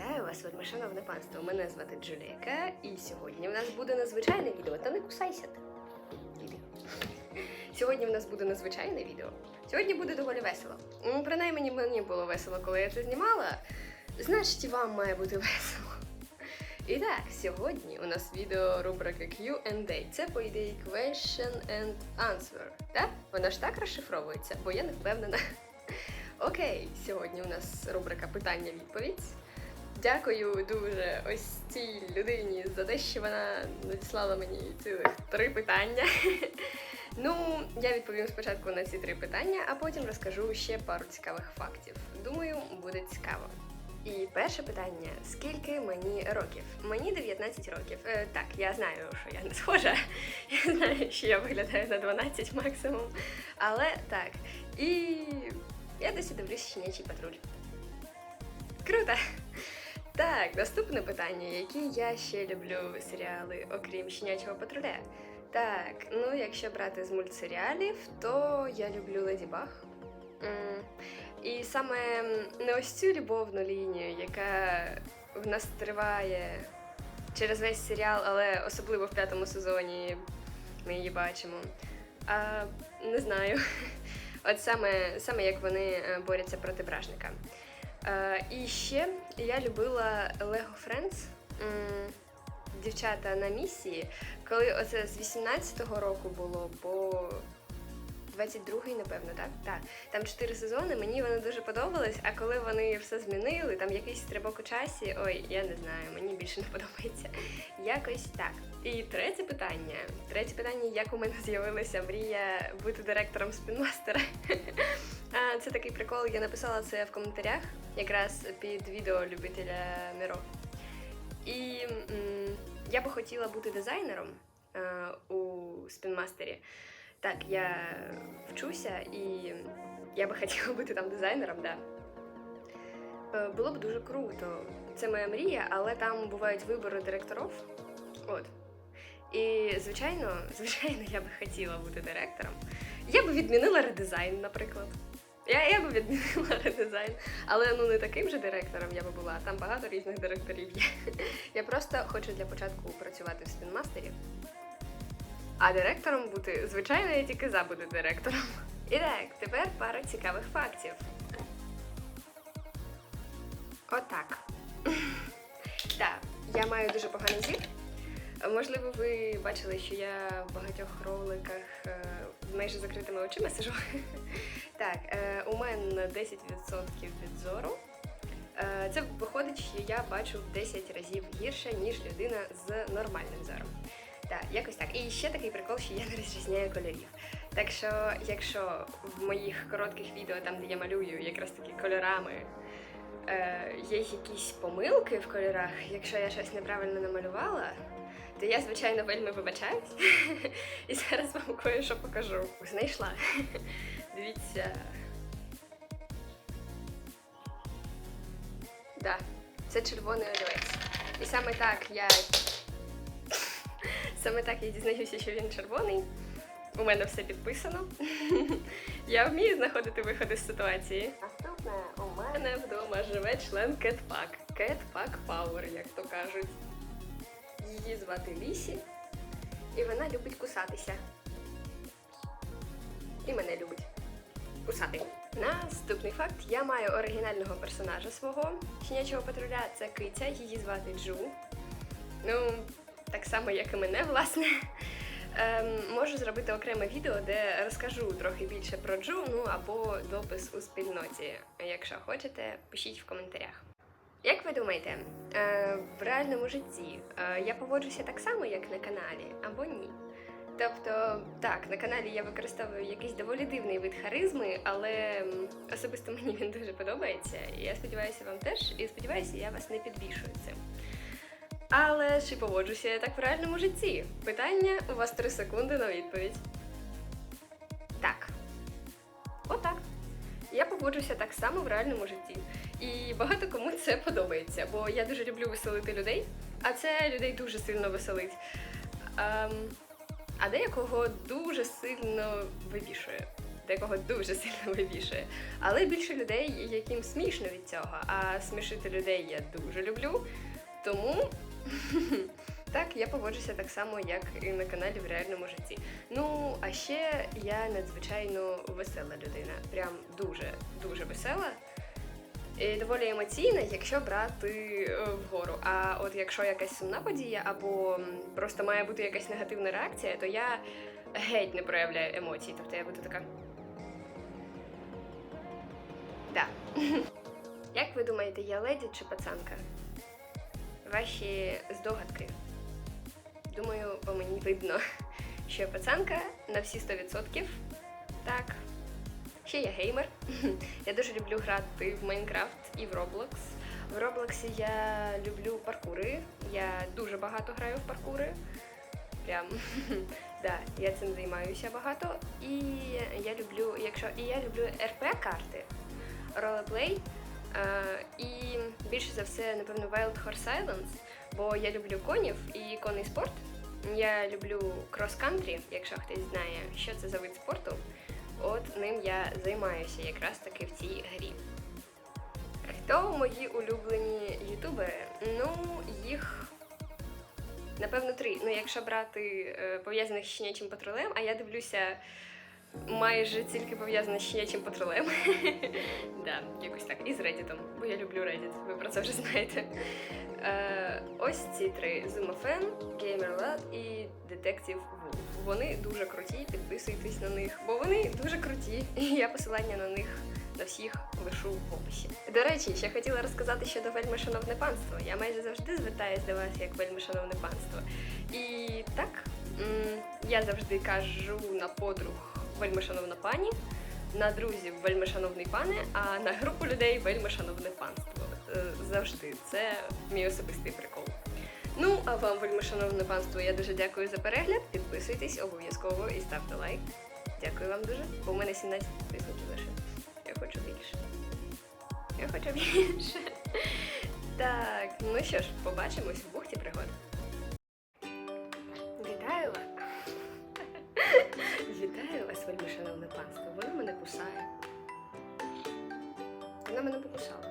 Вітаю вас, вельмишановне панство. Мене звати Джуліка, і сьогодні у нас буде незвичайне відео. Та не кусайся ти. Сьогодні в нас буде незвичайне відео. Сьогодні буде доволі весело. Принаймні мені було весело, коли я це знімала. Значить, вам має бути весело. І так, сьогодні у нас відео рубрика Q&A. Це, по ідеї, question and answer. Так? Вона ж так розшифровується, бо я не впевнена. Окей, сьогодні у нас рубрика питання-відповідь. Дякую дуже ось цій людині за те, що вона надіслала мені цілих три питання. Ну, я відповім спочатку на ці три питання, а потім розкажу ще пару цікавих фактів. Думаю, буде цікаво. І перше питання: скільки мені років? Мені 19 років. Е, так, я знаю, що я не схожа. Я знаю, що я виглядаю на 12 максимум. Але так. І я досі дивлюсь щенячий патруль. Круто! Так, наступне питання. Які я ще люблю серіали, окрім щенячого патруля? Так, ну якщо брати з мультсеріалів, то я люблю Леді Баг. І саме не ось цю любовну лінію, яка в нас триває через весь серіал, але особливо в п'ятому сезоні ми її бачимо. А не знаю. От саме, саме як вони е, борються проти бражника. Е, і ще я любила Lego Friends, дівчата на місії, коли оце з 18-го року було по 22-й, напевно, так? Так. Там чотири сезони, мені вони дуже подобались, а коли вони все змінили, там якийсь стрибок у часі, ой, я не знаю, мені більше не подобається. Якось так. І третє питання. Третє питання, як у мене з'явилася мрія бути директором спінмастера. Це такий прикол, я написала це в коментарях, якраз під відео любителя Міро. І я би хотіла бути дизайнером е, у спінмастері. Так, я вчуся і я би хотіла бути там дизайнером, да. Е, Було б дуже круто. Це моя мрія, але там бувають вибори директорів. От. І, звичайно, звичайно, я би хотіла бути директором. Я би відмінила редизайн, наприклад. Я, я би відмінила редизайн, але ну не таким же директором я би була. Там багато різних директорів є. Я просто хочу для початку працювати в спінмастері. А директором бути, звичайно, я тільки за буду директором. І так, тепер пара цікавих фактів. Отак. Так, я маю дуже поганий зір. Можливо, ви бачили, що я в багатьох роликах е, з майже закритими очима сижу. Так, е, у мене 10% від зору. Це виходить, що я бачу в 10 разів гірше, ніж людина з нормальним зором. Так, якось так. І ще такий прикол, що я не розрізняю кольорів. Так що, якщо в моїх коротких відео, там де я малюю якраз таки кольорами, е, є якісь помилки в кольорах, якщо я щось неправильно намалювала, то я, звичайно, вельми вибачаюсь. І зараз вам кое-що покажу. Знайшла. Дивіться. Да, це червоний олівець. І саме так я. Саме так я дізнаюся, що він червоний. У мене все підписано. Я вмію знаходити виходи з ситуації. Наступне у мене вдома живе член Кетпак. Кетпак Power, як то кажуть. Її звати Лісі, і вона любить кусатися. І мене любить кусати. Наступний факт: я маю оригінального персонажа свого щенячого патруля. Це киця, її звати Джу. Ну, так само, як і мене, власне. Ем, можу зробити окреме відео, де розкажу трохи більше про Джу, ну або допис у спільноті. Якщо хочете, пишіть в коментарях. Як ви думаєте, е, в реальному житті е, я поводжуся так само, як на каналі, або ні? Тобто, так, на каналі я використовую якийсь доволі дивний вид харизми, але особисто мені він дуже подобається. І я сподіваюся, вам теж, і сподіваюся, я вас не підвішую цим. Але чи поводжуся я так в реальному житті? Питання у вас 3 секунди на відповідь. Так. Отак. Я поводжуся так само в реальному житті. І багато кому це подобається, бо я дуже люблю веселити людей, а це людей дуже сильно веселить. Ем, а деякого дуже сильно вивішує. декого дуже сильно вибішує. Але більше людей, яким смішно від цього. А смішити людей я дуже люблю. Тому так я поводжуся так само, як і на каналі в реальному житті. Ну, а ще я надзвичайно весела людина. Прям дуже дуже весела. І доволі емоційна, якщо брати е, вгору. А от якщо якась сумна подія або просто має бути якась негативна реакція, то я геть не проявляю емоцій. Тобто я буду така. Да. Як ви думаєте, я леді чи пацанка? Ваші здогадки. Думаю, по мені видно, що я пацанка на всі 100%. Так. Ще я геймер. Я дуже люблю грати в Майнкрафт і в Roblox. В Роблоксі я люблю паркури. Я дуже багато граю в паркури. Прям да, я цим займаюся багато. І я люблю, якщо і я люблю РП карти, ролеплей. Е, і більше за все, напевно, Wild Horse Islands, бо я люблю конів і конний спорт. Я люблю крос-кантрі, якщо хтось знає, що це за вид спорту. От ним я займаюся якраз таки в цій грі. Хто мої улюблені ютубери? Ну, їх напевно три. Ну, якщо брати е, пов'язаних з щенячим патрулем, а я дивлюся майже тільки пов'язане з щенячим патрулем. да, якось так. І з Reddit, бо я люблю Reddit, ви про це вже знаєте. Е, ось ці три: Zoomofen, GamerLad і Detective Wolf. Вони дуже круті, підписуйтесь на них, бо вони дуже круті. І я посилання на них на всіх лишу в описі. До речі, ще хотіла розказати щодо вельми шановне панство. Я майже завжди звертаюсь до вас як вельми шановне панство. І так, я завжди кажу на подруг вельми шановна пані, на друзів вельми шановний пане, а на групу людей вельми шановне панство. Е, Завжди. Це мій особистий прикол. Ну, а вам, вельми шановне панство, я дуже дякую за перегляд. Підписуйтесь обов'язково і ставте лайк. Дякую вам дуже, бо в мене 17 підписників лише. Я хочу більше. Я хочу більше. Так, ну що ж, побачимось в бухті пригод. Вас, Вона мене кусає. Вона мене покусала.